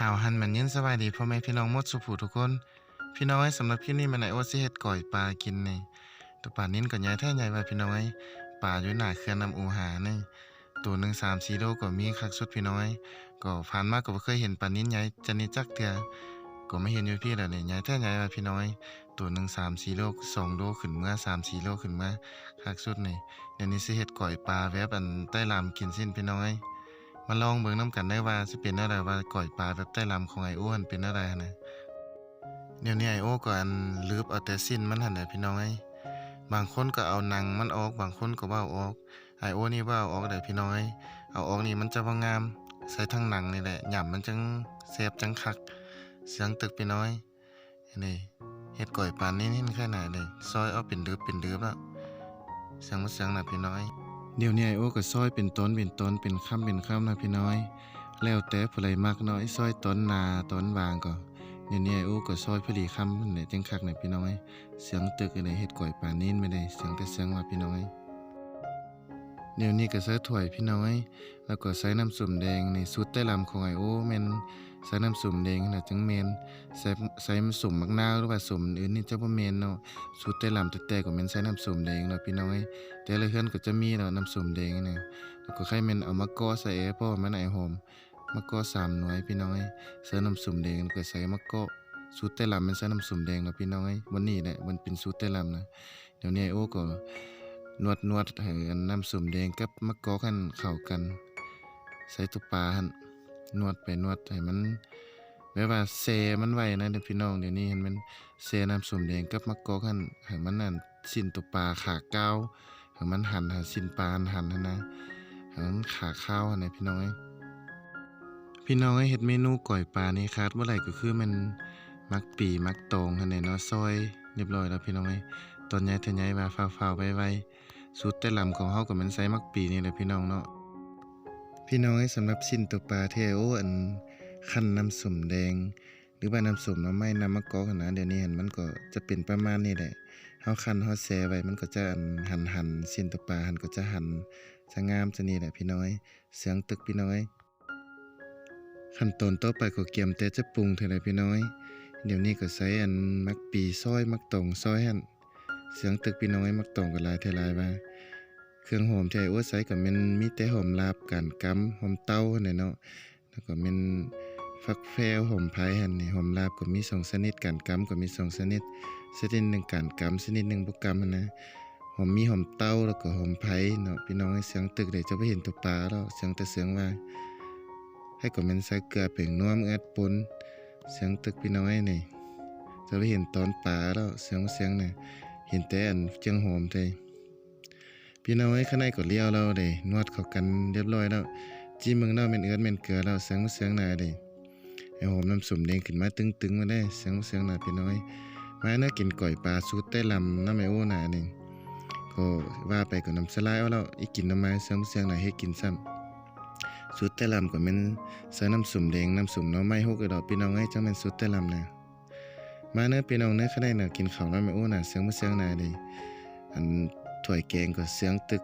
หาวหันมันยินสบายดีพ่อแม่พี่น้องหมดสุผู้ทุกคน พี่น้อยสำหรับคลิปนี้มันไหนโอสิเฮ็ดก่อยปลากินนี่ตัวปลานิ้นก็ใหญ่แท้ใหญ่ว่าพี่น้อยปลาอยู่หน้าเขื่อนน้ำอูหานี่ตัวหนึ่งสามสี่โลก็มีคักสุดพี่น้อย ก็ผ่านมาก็บ่เคยเห็นปลานิ้นใหญ่จะนี่จักเทื่อก็ไม่เห็นอยู่พี่แล้วนี่ใหญ่แท้ใหญ่ว่าพี่น้อย ตัวหนึ่งสามสี่โลสองโลขึ้นเมื่อสามสี่โลขึ้นมาคักสุดนี่เดี๋ยวนี้สิเฮ็ดก่อยปลาแวบอันใต้ลามกินสิ้นพี่น้อย มาลองเบิ่งน้ำกันได้ว่าสิเป็นอะไรว่าก่อยปลาแบบใต้ลำของไอโอมันเป็นอะไรนะเดี๋ยวนี้ไอโอก็อันลืบเอาแต่สิ้นมันหันแหละพี่น้องไอ้บางคนก็เอาหนังมันออก บางคนก็ว่าอาออกไอโอนี่ว่าอาออกได้พี่น้องไอ้เอาออกนี่มันจะว่างาม ใส่ทั้งหนังนี่แหละหย่ำมันจังแซ่บจังคัก เสียงตึกพี่น้อยนี่เฮ็ดก่อยปลานี่นี่แค่ไหนเลยซอยเอาเป็นดืบเป็นดืบแล้วเสียงมันเสียงน่ะพี่น้อย เดี๋ยวนี้ไอโอก็ซอยเป็นต้นเป็นต้นเป็นคำเป็นคำนะพี่น้อย แล้วแต่ผู้ใดมักน้อยซอยต้นนาต้นวางก็เดี๋ยวนี้ไอโอก็ซอยพอดีคำนั่นแจังคักนพี่น้อย เสียงตึกอะไรเฮ็ดก่อยป่านนี้ไม่ได้เสียงแต่เสียงว่าพี่น้อยเดี๋ยวนี้ก็ใส่ถ้วยพี่น้อย แล้วก็ใส่น้ำส้มแดงในสุดใต้ลำของไอโอแม่น ใส่น้ำส้มแดงน่ะจังแม่นใส่ใส่ส้มมะนาวหรือว่าส้มอื่นนี่จะบ่แม่นเนาะสุดใต้ลำแต่แต่ก็แม่นใส่น้ำส้มแดงเนาะพี่น้อยแต่ละเฮือนก็จะมีเนาะน้ำส้มแดงนี่แล้วก็ใครแม่นเอามะกอใส่เพราะว่ามันไอหอมมะกอสามหน่วยพี่น้อยใส่น้ำส้มแดงก็ใส่มะกอสูตรแต่ลำมันใส่น้ำส้มแดงเนาะพี่น้อยวันนี้แหละมันเป็นสูตรแต่ลำนะเดี๋ยวนี้โอ้ก็นวดนวดให้นน้ำส้มแดงกับมะกอกกันเข้ากัน ใส่ตุ๊ปลาหั่น นวดไปนวดให้มันแบบว่าเซมันไว้นะเดี๋ยวพี่น้องเดี๋ยวนี้เห็นมันเซน้ำส้มแดงกับมะกอกหั่นให้มันนั่นสิ้นตุปลาขาก้าวให้มันหันหาสินปลาหันหั้นนะให้มันขาข้าวหันนะพี่น้องเอ้พี่น้องเอ้เฮ็ดเมนูก่อยปลานี่คาดว่าไหร่ก็คือมันมักปีมักตองหันน่ะเนาะซอยเรียบร้อยแล้วพี่น้องเอ้ตอนใหญ่ทะใหญ่มาฟ้าวๆไวๆสุดแต่ลำของเฮาก็มันใส่มักปีนี่แหละพี่น้องเนาะ พี่น้องเอ้ยสำหรับชิ้นตัวปลาเทโออันคั่นน้ำส้มแดง หรือว่าน้ำส้มน้ำไม้น้ำมะกอกนะเดี๋ยวนี้เห็นมันก็จะเป็นประมาณนี้แหละเฮาคันเฮาแซไว้มันก็จะอันหันหันสิ้นตัวปลาหันก็จะหันจะงามจะนี่แหละพี่น้อยเสียงตึกพี่น้อย ขั้นตอนต่อไปก็เกียมแต่จะปรุงเท่าไรพี่น้อย เดี๋ยวนี้ก็ใส่อันมักปีซอยมักตองซอยหันเสียงตึกพี่น้อยมักตองก็หลายเท่าหลายว่า เครื่องหอมที่ไอ้โอ้ใส่ก็แม่นมีแต่หอมลาบกันกำหอมเต้าหั่นน่ะเนาะแล้วก็แม่นฟักแฟวหอมไผ่หั่นนี่หอมลาบก็มีสองชนิดกันกำก็มีสองชนิดชนิดหนึ่งการกำชนิดหนึ่งบกำหั้นนะหอมมีหอมเต้าแล้วก็หอมไผ่เนาะพี่น้องให้เสียงตึกเดี๋ยวจะไปเห็นตัวปลาแล้วเสียงแต่เสียงว่าให้ก็แมันใส่เกลือเป่งนัวมเอ็ดปนเสียงตึกพี่น้องให้นี่จะไปเห็นตอนปลาแล้วเสียงเสียงเนี่ยเห็นแต่อันเจียงหอมใจ พี่น้องให้ข้างในก็เลี้ยวเราเด้นวดเข้ากันเรียบร้อยแล้วจี้เมืองเนาะแม่นเอื้อนแม่นเกลือแล้วเสียงเสียงหน่าเด้ไอ้หอมน้ำส้มแดงขึ้นมาตึงๆมาได้เสียงเสียงหน่าพี่น้อยมาเนื้อกินก่อยปลาสูตรใต้ลำน้ำไอโอหนานี่ก็ว่าไปก็น้ำสลายเอาแล้วอีกกินน้ำไม้เสียงเสียงหนาให้กินซ้ำสูตรใต้ลำก็แม่นใส่น้ำสุ่มแดงน้ำสุ่มน้ำไม้หกกระดอกพี่น้องให้จังแม่นสูตรใต้ลำนะมาเนื้อพี่น้องเนื้อข้าได้น่ะกินข้าวน้ำไอโอน่ะเสียงเสียงหนาเลยอัน ถ้วยแกงก็เสียงตึก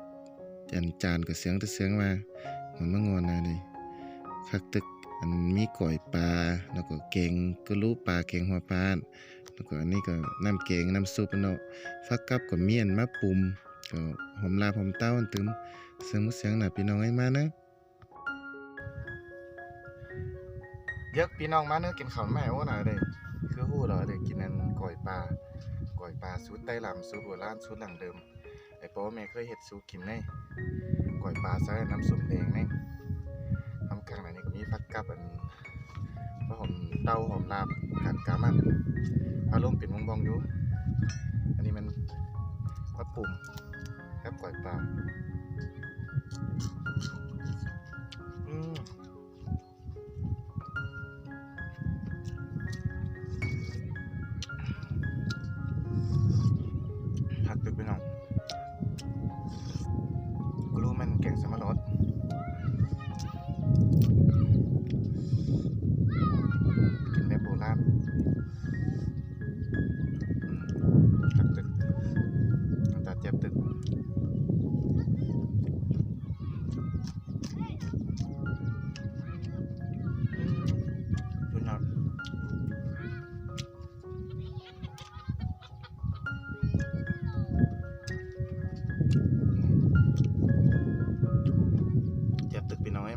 อันจานก็เสียงแต่เสียงว่ามันมางอนนะเลยคักตึกอันมีก่อยปลาแล้วก็แกงกะลูปลาแกงหัวปลาแล้วก็อันนี้ก็น้ำแกงน้ำซุปเนาะฟักกับก็เมียนมาปุ่มก็หอมลาบหอมเต้าอันตึมเสียงเสียงหน่ะพี่น้องให้มานะเยกพี่น้องมาเนื้อกินข้าวแม่โอ้น่ะเด้คือฮู้เรอเด้กินอันก้อยปลาก้อยปลาสูตรใต้ลำสูตรโบราณสูตรหลังเดิม ไอ้ป้อแม่เคยเฮ็ดสูกินแน่ก้อยปลาใส่น้ำส้มแดงแน่ทำกลางอันนี้ก็มีฟักกับอันเพราะผมเต้าหอมลาบกันกามันอารมณ์เป็นวงบองอยู่ อันนี้มันพับปุ่มครับก่อยปลาอืม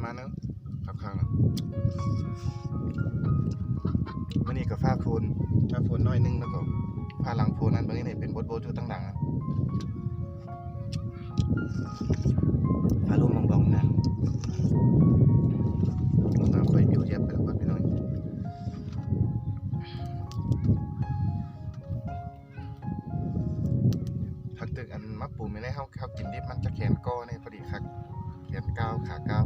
มันนี่กับฟ้าโฟนฟ้าโฟนน้อยนึงแล้วก็ฟ้าหลังโฟนนั้นบางทีเนี่ยเป็นบดโบดอยู่ตั้งหลังอะฟ้าลมบองๆนะน้ำค่อยบิวเย็บไปแล้วก็พี่น้อยพักตึกอันมักปูไม่ได้เข้าเข้ากินดิบมันจะแขนก้อเนี่ยพอดีคักแขนก้าวขาก้าว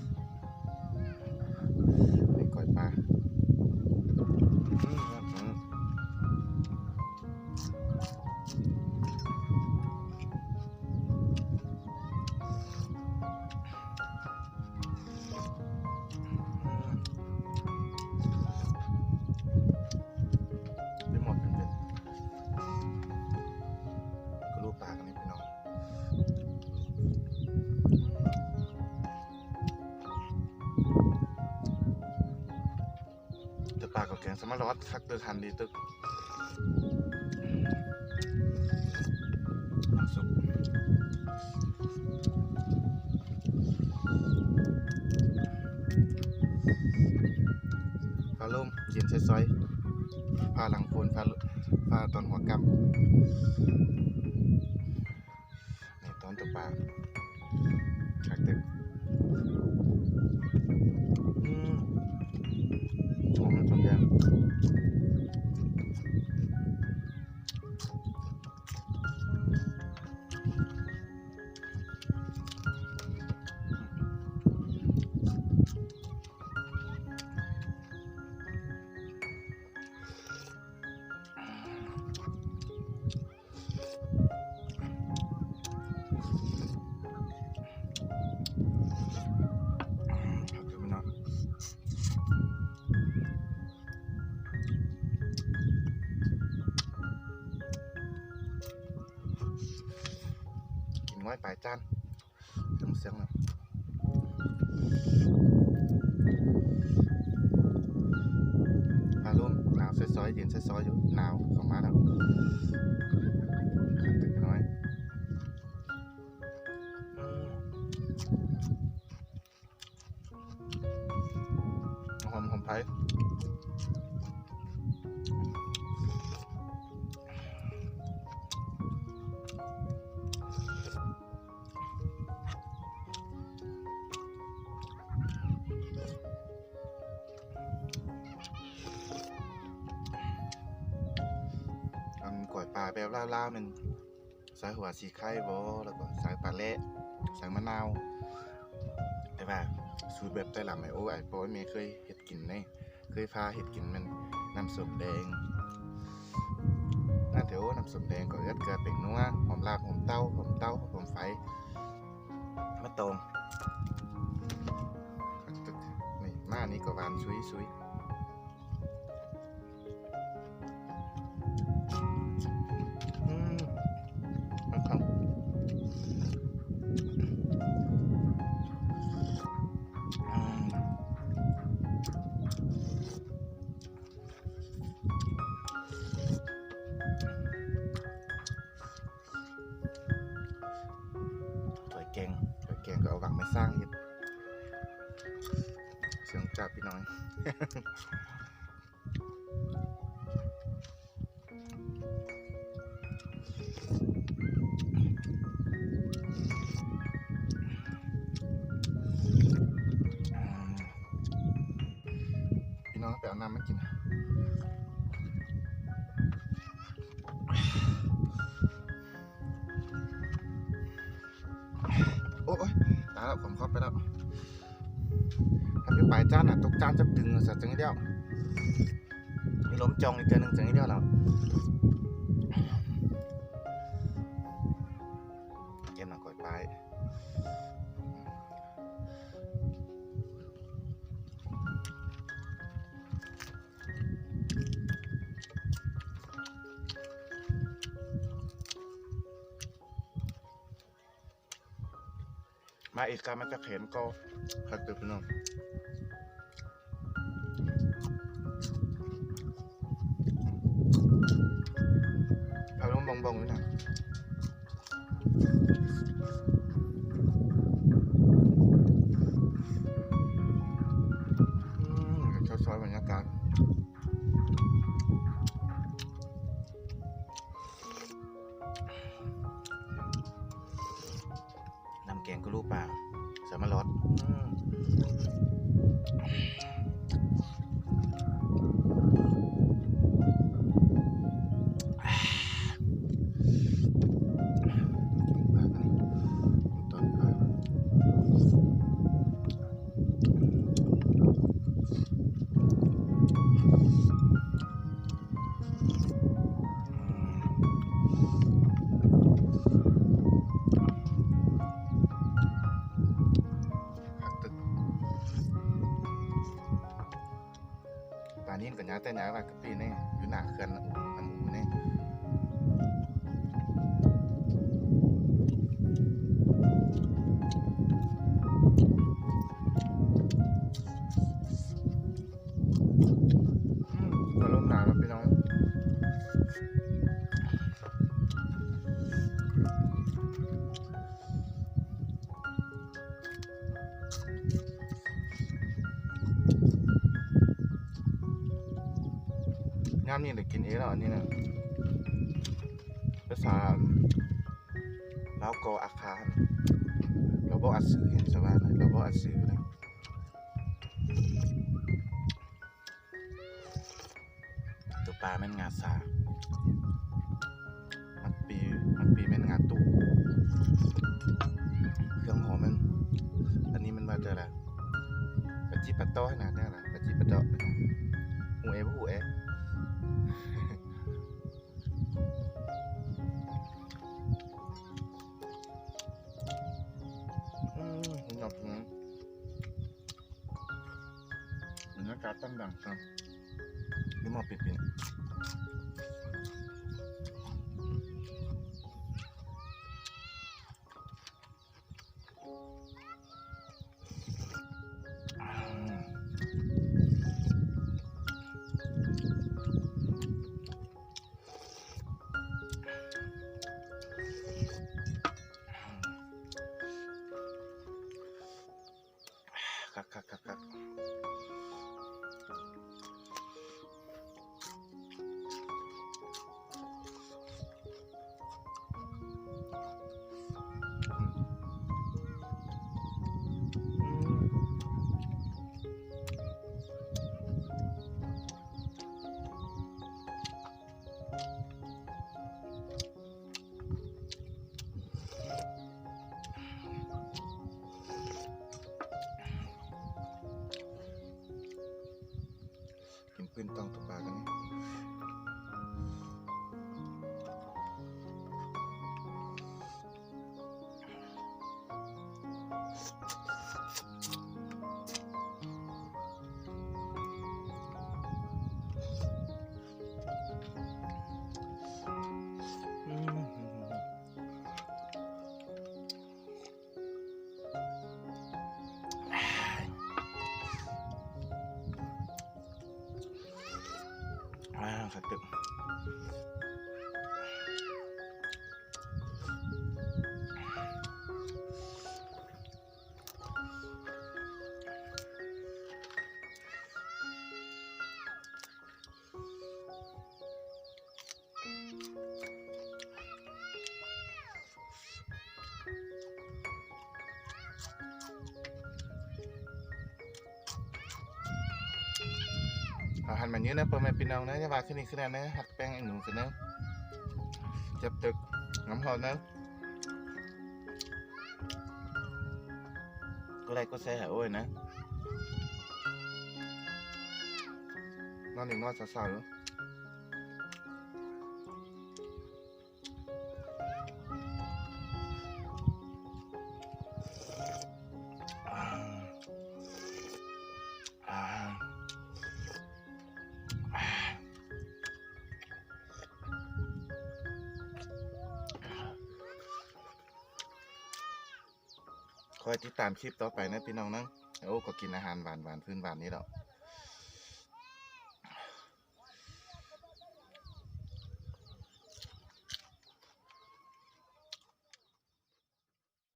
กับแกงสมารวัตคักตอร์ทันดีตึกน้ำซุปฟ้าล่มเย็นซอยๆฟ้าหลังโคนฟ้าฟ้าตอนหัวกำนี่ตอนตัวปลาคักตึกอืม どうも。 เย็นซอยๆอยู่หนาวของมาแล้ว แบบล่าวๆมันใส่หัวสีไข่บอแล้วก็ใส่ปลาเละใส่มะนาวแต่ว่าสูตรแบบแต่ละไม่โอ้ไอ้ปอยเมย์เคยเห็ดกินในเคยพาเห็ดกินมันน้ำส้มแดงน่าเดี๋ยวน้ำส้มแดงก็เอื้อเกลือเป็นนัวหอมลาบหอมเต้าหอมเต้าหอมไฟมะตองนี่มานี่ก็หวานซุยซุย พี่น้อยอืมพี่น้องไปเอาน้ำมากิน จานอะตกจานจะดึงสัตว์จังเดียวมีล้มจองอีกเดือนหนึ่งจังเดียวแล้วเกมหนักก่อยปลายมาอีกการมันจะเข็นก็คักตึกพี่น้อง องบองๆไว้หน่อยากาศนำแกงกะลูปลาสามารถ ยาแต่ยาว่ากะปีนี่อยู่หน้าเขื่อน นี้แล้วอันนี้นะภาษาลาวกออาคารเราบอกอัดสื่อเห็นสว่านะเราบอกอัดสื่อนะตัวปลาแม่นงาสามักปีมักปีแม่นงาตุเครื่องหอมมันอันนี้มันมาจากอะไรปะจิปะโต้ขนาดนี้อะไรปะจิปะโต้ กินปืนต้องตบปลากันนี่ อ่ หันมาเนี้นะเปิดแม่พี่น้องนะจะว่าขึ้นนี่ขึ้นนั่นนะหักแป้งไอ้หนูขึ้นนะจับตึกน้ำหอมนะก็ได้ก็แซ่หาโอ้ยนะนอนหนึ่งนอนสาวๆ คอยติดตามคลิปต่อไปนะพี่น้องนะโอ้ก็กินอาหารหวานหวานพื้นหวานนี้ดอก